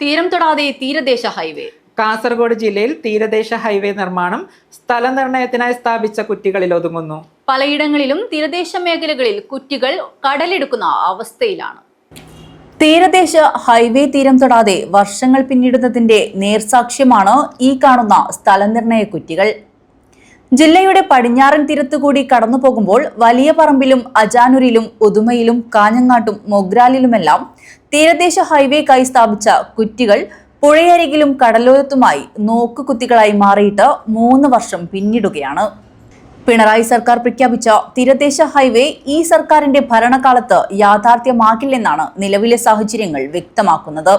തീരം തൊടാതെ തീരദേശ ഹൈവേ. കാസർഗോഡ് ജില്ലയിൽ തീരദേശ ഹൈവേ നിർമ്മാണം സ്ഥല നിർണയത്തിനായി സ്ഥാപിച്ച കുറ്റികളിൽ ഒതുങ്ങുന്നു. പലയിടങ്ങളിലും തീരദേശ മേഖലകളിൽ കുറ്റികൾ കടലെടുക്കുന്ന അവസ്ഥയിലാണ്. തീരദേശ ഹൈവേ തീരം തൊടാതെ വർഷങ്ങൾ പിന്നിടുന്നതിന്റെ നേർസാക്ഷ്യമാണ് ഈ കാണുന്ന സ്ഥലനിർണയ കുറ്റികൾ. ജില്ലയുടെ പടിഞ്ഞാറൻ തീരത്തുകൂടി കടന്നു പോകുമ്പോൾ വലിയ പറമ്പിലും അജാനൂരിലും ഉദുമയിലും കാഞ്ഞങ്ങാട്ടും മൊഗ്രാലിലുമെല്ലാം തീരദേശ ഹൈവേക്കായി സ്ഥാപിച്ച കുറ്റികൾ പുഴയരികിലും കടലോരത്തുമായി നോക്കുകുത്തികളായി മാറിയിട്ട് മൂന്ന് വർഷം പിന്നിടുകയാണ്. പിണറായി സർക്കാർ പ്രഖ്യാപിച്ച തീരദേശ ഹൈവേ ഈ സർക്കാരിന്റെ ഭരണകാലത്ത് യാഥാർത്ഥ്യമാക്കില്ലെന്നാണ് നിലവിലെ സാഹചര്യങ്ങൾ വ്യക്തമാക്കുന്നത്.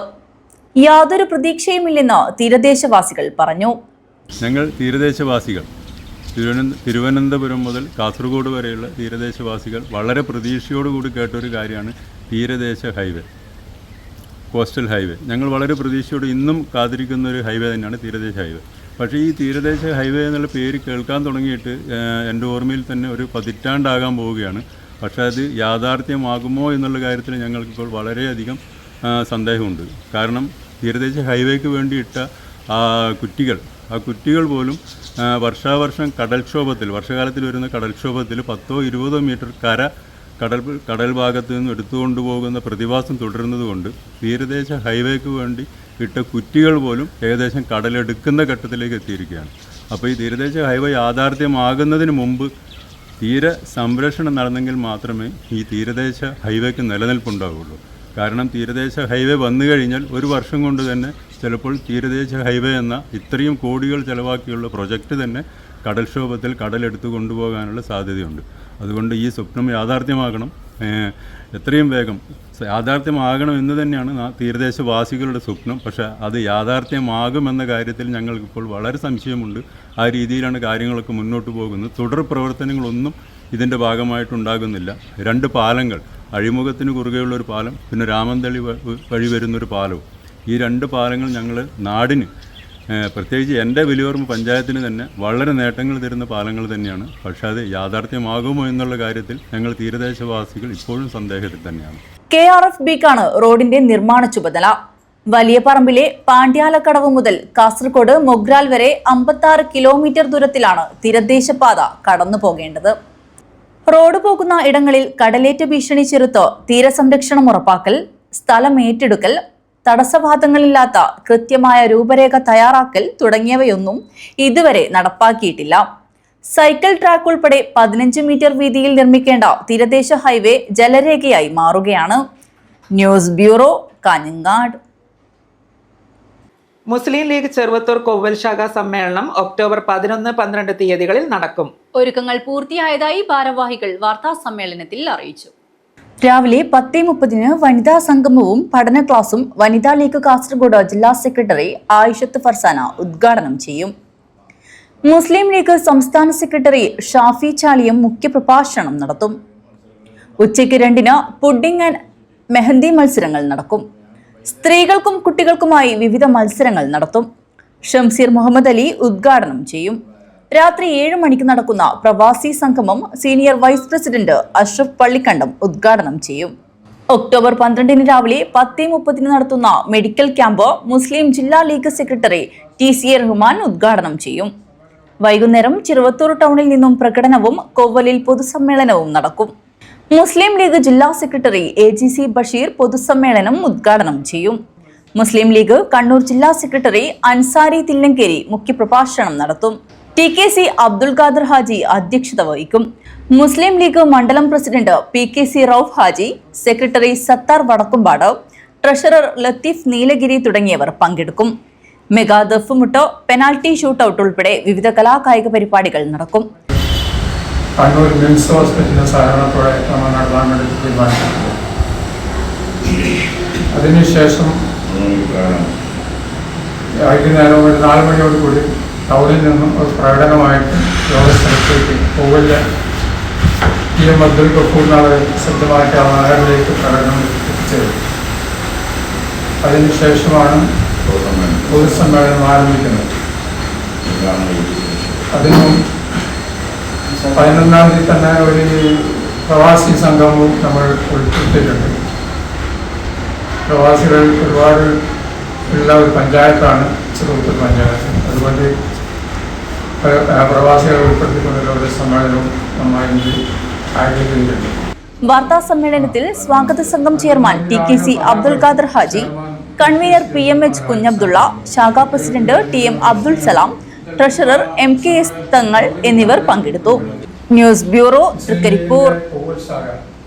യാതൊരു പ്രതീക്ഷയുമില്ലെന്ന് തീരദേശവാസികൾ പറഞ്ഞു. ഞങ്ങൾ തീരദേശവാസികൾ. തിരുവനന്ത തിരുവനന്തപുരം മുതൽ കാസർഗോഡ് വരെയുള്ള തീരദേശവാസികൾ വളരെ പ്രതീക്ഷയോടുകൂടി കേട്ടൊരു കാര്യമാണ് തീരദേശ ഹൈവേ കോസ്റ്റൽ ഹൈവേ. ഞങ്ങൾ വളരെ പ്രതീക്ഷയോട് ഇന്നും കാത്തിരിക്കുന്ന ഒരു ഹൈവേ തന്നെയാണ് തീരദേശ ഹൈവേ. പക്ഷേ ഈ തീരദേശ ഹൈവേ എന്നുള്ള പേര് കേൾക്കാൻ തുടങ്ങിയിട്ട് എന്റെ ഓർമ്മയിൽ തന്നെ ഒരു പതിറ്റാണ്ടാകാൻ പോവുകയാണ്. പക്ഷേ അത് യാഥാർത്ഥ്യമാകുമോ എന്നുള്ള കാര്യത്തിൽ ഞങ്ങൾക്കിപ്പോൾ വളരെയധികം സന്ദേഹമുണ്ട്. കാരണം തീരദേശ ഹൈവേക്ക് വേണ്ടിയിട്ട കുറ്റികൾ ആ കുറ്റികൾ പോലും വർഷാവർഷം കടൽക്ഷോഭത്തിൽ വർഷകാലത്തിൽ വരുന്ന കടൽക്ഷോഭത്തിൽ പത്തോ ഇരുപതോ മീറ്റർ കര കടൽ കടൽ ഭാഗത്ത് നിന്ന് എടുത്തുകൊണ്ട് പോകുന്ന പ്രതിഭാസം തുടരുന്നതുകൊണ്ട് തീരദേശ ഹൈവേക്ക് വേണ്ടി ഇട്ട കുറ്റികൾ പോലും ഏകദേശം കടലെടുക്കുന്ന ഘട്ടത്തിലേക്ക് എത്തിയിരിക്കുകയാണ്. അപ്പോൾ ഈ തീരദേശ ഹൈവേ യാഥാർത്ഥ്യമാകുന്നതിന് മുമ്പ് തീര സംരക്ഷണം നടന്നെങ്കിൽ മാത്രമേ ഈ തീരദേശ ഹൈവേക്ക് നിലനിൽപ്പുണ്ടാവുകയുള്ളൂ കാരണം തീരദേശ ഹൈവേ വന്നു കഴിഞ്ഞാൽ ഒരു വർഷം കൊണ്ട് തന്നെ ചിലപ്പോൾ തീരദേശ ഹൈവേ എന്ന ഇത്രയും കോടികൾ ചിലവാക്കിയുള്ള പ്രൊജക്റ്റ് തന്നെ കടൽക്ഷോഭത്തിൽ കടലെടുത്ത് കൊണ്ടുപോകാനുള്ള സാധ്യതയുണ്ട്. അതുകൊണ്ട് ഈ സ്വപ്നം യാഥാർത്ഥ്യമാകണം. എത്രയും വേഗം യാഥാർത്ഥ്യമാകണം എന്ന് തന്നെയാണ് തീരദേശവാസികളുടെ സ്വപ്നം. പക്ഷേ അത് യാഥാർത്ഥ്യമാകുമെന്ന കാര്യത്തിൽ ഞങ്ങൾക്കിപ്പോൾ വളരെ സംശയമുണ്ട്. ആ രീതിയിലാണ് കാര്യങ്ങളൊക്കെ മുന്നോട്ട് പോകുന്നത്. തുടർ പ്രവർത്തനങ്ങളൊന്നും ഇതിന്റെ ഭാഗമായിട്ടുണ്ടാകുന്നില്ല. രണ്ട് പാലങ്ങൾ അഴിമുഖത്തിന് കുറുകെയുള്ള ഒരു പാലം പിന്നെ രാമന്തളി വഴി വരുന്നൊരു പാലവും. ഈ രണ്ട് പാലങ്ങൾ ഞങ്ങൾ നാടിന് പ്രത്യേകിച്ച് എന്റെ വലിയോർമ്മ പഞ്ചായത്തിന് തന്നെ വളരെ നേട്ടങ്ങൾ തരുന്ന പാലങ്ങൾ തന്നെയാണ്. പക്ഷേ അത് യാഥാർത്ഥ്യമാകുമോ എന്നുള്ള കാര്യത്തിൽ ഞങ്ങൾ തീരദേശവാസികൾ ഇപ്പോഴും സന്ദേഹത്തിൽ തന്നെയാണ്. കെ ആർ എഫ് ബിക്കാണ് റോഡിന്റെ നിർമ്മാണ ചുമതല. വലിയ പറമ്പിലെ പാണ്ഡ്യാലക്കടവ് മുതൽ കാസർഗോഡ് മൊഗ്രാൽ വരെ അമ്പത്തി കിലോമീറ്റർ ദൂരത്തിലാണ് തീരദേശപാത കടന്നു പോകേണ്ടത് റോഡ് പോകുന്ന ഇടങ്ങളിൽ കടലേറ്റ ഭീഷണി ചെറുത്ത് തീരസംരക്ഷണം ഉറപ്പാക്കൽ സ്ഥലം ഏറ്റെടുക്കൽ തടസ്സവാദങ്ങളില്ലാത്ത കൃത്യമായ രൂപരേഖ തയ്യാറാക്കൽ തുടങ്ങിയവയൊന്നും ഇതുവരെ നടപ്പാക്കിയിട്ടില്ല. സൈക്കിൾ ട്രാക്ക് ഉൾപ്പെടെ പതിനഞ്ച് മീറ്റർ വീതിയിൽ നിർമ്മിക്കേണ്ട തീരദേശ ഹൈവേ ജലരേഖയായി മാറുകയാണ്. News bureau Kanhangad. മുസ്ലിം ലീഗ് ചെറുവത്തൂർ കൊവ്വൽ ശാഖ സമ്മേളനം ഒക്ടോബർ പതിനൊന്ന് പന്ത്രണ്ട് തീയതികളിൽ നടക്കും. ഒരുക്കങ്ങൾ പൂർത്തിയായതായി ഭാരവാഹികൾ വാർത്താ സമ്മേളനത്തിൽ അറിയിച്ചു. രാവിലെ പത്തേ മുപ്പതിന് വനിതാ സംഗമവും പഠന ക്ലാസും വനിതാ ലീഗ് കാസർഗോഡ് ജില്ലാ സെക്രട്ടറി ആയിഷത്ത് ഫർസാന ഉദ്ഘാടനം ചെയ്യും. മുസ്ലിം ലീഗ് സംസ്ഥാന സെക്രട്ടറി ഷാഫി ചാലിയം മുഖ്യപ്രഭാഷണം നടത്തും. ഉച്ചയ്ക്ക് രണ്ടിന് പുഡിംഗ് ആൻഡ് മെഹന്തി മത്സരങ്ങൾ നടക്കും. സ്ത്രീകൾക്കും കുട്ടികൾക്കുമായി വിവിധ മത്സരങ്ങൾ നടത്തും. ഷംസീർ മുഹമ്മദ് അലി ഉദ്ഘാടനം ചെയ്യും. രാത്രി ഏഴ് മണിക്ക് നടക്കുന്ന പ്രവാസി സംഗമം senior vice president Ashraf Pallikkandam ഉദ്ഘാടനം ചെയ്യും. ഒക്ടോബർ പന്ത്രണ്ടിന് രാവിലെ പത്തേ മുപ്പതിന് നടത്തുന്ന മെഡിക്കൽ ക്യാമ്പ് മുസ്ലിം ജില്ലാ League secretary T C A Rahman ഉദ്ഘാടനം ചെയ്യും. വൈകുന്നേരം ചെറുവത്തൂർ ടൗണിൽ നിന്നും പ്രകടനവും കോവലിൽ പൊതുസമ്മേളനവും നടക്കും. മുസ്ലിം ലീഗ് ജില്ലാ secretary A G C Basheer പൊതുസമ്മേളനം ഉദ്ഘാടനം ചെയ്യും. മുസ്ലിം ലീഗ് കണ്ണൂർ ജില്ലാ സെക്രട്ടറി അൻസാരി തില്ലങ്കേരി മുഖ്യപ്രഭാഷണം നടത്തും. T K C Abdul Khader Haji അധ്യക്ഷത വഹിക്കും. മുസ്ലിം ലീഗ് മണ്ഡലം president P K C Rauf Haji secretary Sattar Vadakkumpad treasurer Latheef Neelagiri തുടങ്ങിയവർ പങ്കെടുക്കും. മെഗാ ദഫുമുട്ട് പെനാൽറ്റി ഷൂട്ടൌട്ട് ഉൾപ്പെടെ വിവിധ കലാകായിക പരിപാടികൾ നടക്കും. കണ്ണൂർ മിംസ് ഹോസ്പിറ്റലിന്റെ സഹകരണത്തോടെ നമ്മൾ നടത്താൻ വേണ്ടി തീരുമാനിച്ചിട്ടുണ്ട് അതിനുശേഷം വൈകുന്നേരം ഒരു നാല് മണിയോടുകൂടി ടൗണിൽ നിന്നും ഒരു പ്രകടനമായിട്ട് യോഗ പോവില്ല? പി എം അബ്ദുൽ ഗഫൂർ നാളെ ആ നഗറിലേക്ക് പ്രകടനം എത്തിച്ചേരും. അതിനുശേഷമാണ് പൊതുസമ്മേളനം ആരംഭിക്കുന്നത്. അതിനും പതിനൊന്നാം തീയതി തന്നെ ഒരു പ്രവാസി സംഗമവും നമ്മൾ ഉൾപ്പെടുത്തിയിട്ടുണ്ട്. പ്രവാസികൾ ഒരുപാട് ഉള്ള ഒരു പഞ്ചായത്താണ് ചെറുപ്പത്തിൽ പഞ്ചായത്ത്. അതുകൊണ്ട് പ്രവാസികളെ ഉൾപ്പെടുത്തിക്കൊണ്ടുള്ള ഒരു സമ്മേളനവും നന്നായി ആഗ്രഹിക്കുന്നുണ്ട് വാർത്താ സമ്മേളനത്തിൽ സ്വാഗത സംഘം chairman T K C Abdul Khader Haji convener P M H Kunhabdulla ശാഖാ president T M Abdul Salam treasurer M K S Thangal എന്നിവർ പങ്കെടുത്തു. News bureau Trikaripur.